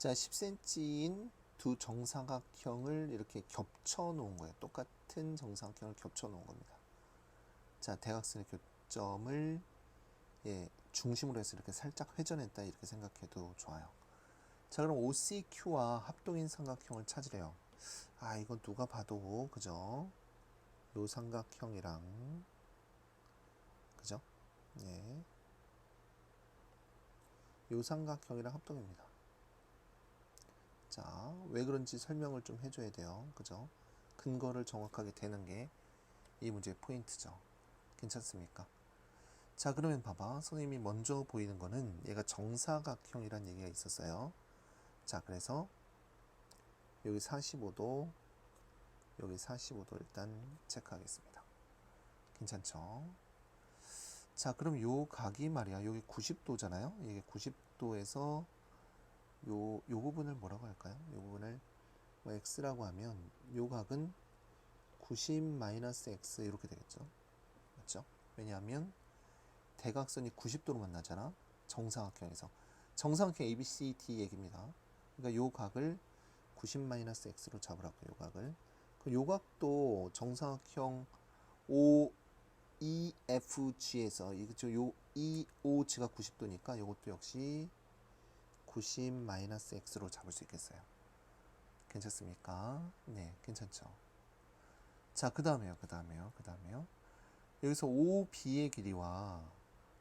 자, 10cm인 두 정사각형을 이렇게 겹쳐 놓은 거예요. 똑같은 정사각형을 겹쳐 놓은 겁니다. 자, 대각선의 교점을 예, 중심으로 해서 이렇게 살짝 회전했다 이렇게 생각해도 좋아요. 자, 그럼 OCQ와 합동인 삼각형을 찾으래요. 아, 이건 누가 봐도 그죠? 요 삼각형이랑 그죠? 예. 요 삼각형이랑 합동입니다. 자, 왜 그런지 설명을 좀 해줘야 돼요. 그죠? 근거를 정확하게 대는 게 이 문제의 포인트죠. 괜찮습니까? 자, 그러면 봐봐. 선생님이 먼저 보이는 거는 얘가 정사각형이란 얘기가 있었어요. 자, 그래서 여기 45도, 여기 45도 일단 체크하겠습니다. 괜찮죠? 자, 그럼 요 각이 말이야. 여기 90도잖아요. 이게 90도에서 요, 요 부분을 뭐라고 x라고 하면 요 각은 90-x 이렇게 되겠죠. 맞죠? 왜냐하면 대각선이 90도로 만나잖아. 정사각형에서. 정사각형 ABCD 얘기입니다. 그러니까 요 각을 90-x로 잡으라고 요 각을. 그 요 각도 정사각형 O EFG에서 이죠 요 EOG가 90도니까 이것도 역시 90-x로 잡을 수 있겠어요. 괜찮습니까? 네, 괜찮죠. 자, 그 다음에요, 그 다음에요, 그 다음에요. 여기서 OB의 길이와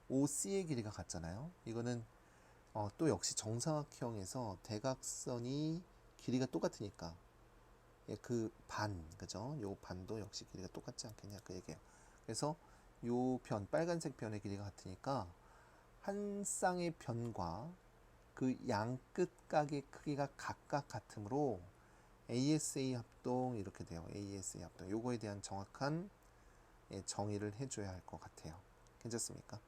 OC의 길이가 같잖아요. 이거는 어, 또 역시 정사각형에서 대각선이 길이가 똑같으니까 예, 그 반, 그죠? 요 반도 역시 길이가 똑같지 않겠냐 그 얘기예요. 그래서 요 변, 빨간색 변의 길이가 같으니까 한 쌍의 변과 그 양 끝각의 크기가 각각 같으므로 ASA 합동 이렇게 돼요. ASA 합동. 요거에 대한 정확한 예, 정의를 해줘야 할 것 같아요. 괜찮습니까?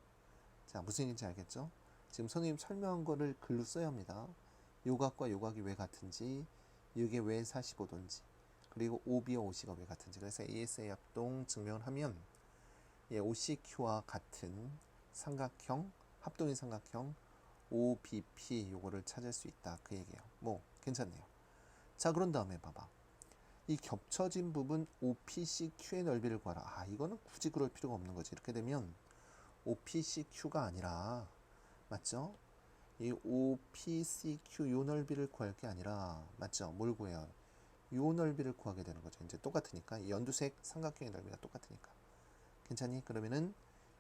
자, 무슨 얘기인지 알겠죠? 지금 선생님 설명한 거를 글로 써야 합니다. 요각과 요각이 왜 같은지, 이게 왜 45도인지, 그리고 OB와 OC가 왜 같은지. 그래서 ASA 합동 증명을 하면 예, OCQ와 같은 삼각형, 합동인 삼각형 OBP 요거를 찾을 수 있다. 그 얘기예요. 뭐 괜찮네요. 자, 그런 다음에 봐봐. 이 겹쳐진 부분 OPCQ의 넓이를 구하라. 아, 이거는 굳이 그럴 필요가 없는 거지. 이렇게 되면 OPCQ가 아니라 맞죠? 이 OPCQ 요 넓이를 구할 게 아니라 맞죠? 뭘 구해요? 요 넓이를 구하게 되는 거죠. 이제 똑같으니까 이 연두색 삼각형의 넓이가 똑같으니까. 괜찮니? 그러면은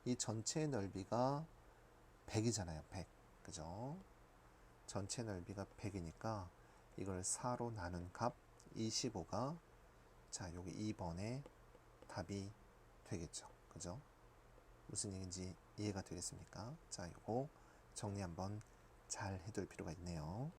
이 전체 넓이가 100이잖아요. 100. 그죠? 전체 넓이가 100이니까 이걸 4로 나눈 값 25가 자, 여기 2번에 답이 되겠죠. 그죠? 무슨 얘기인지 이해가 되겠습니까? 자, 이거 정리 한번 잘 해둘 필요가 있네요.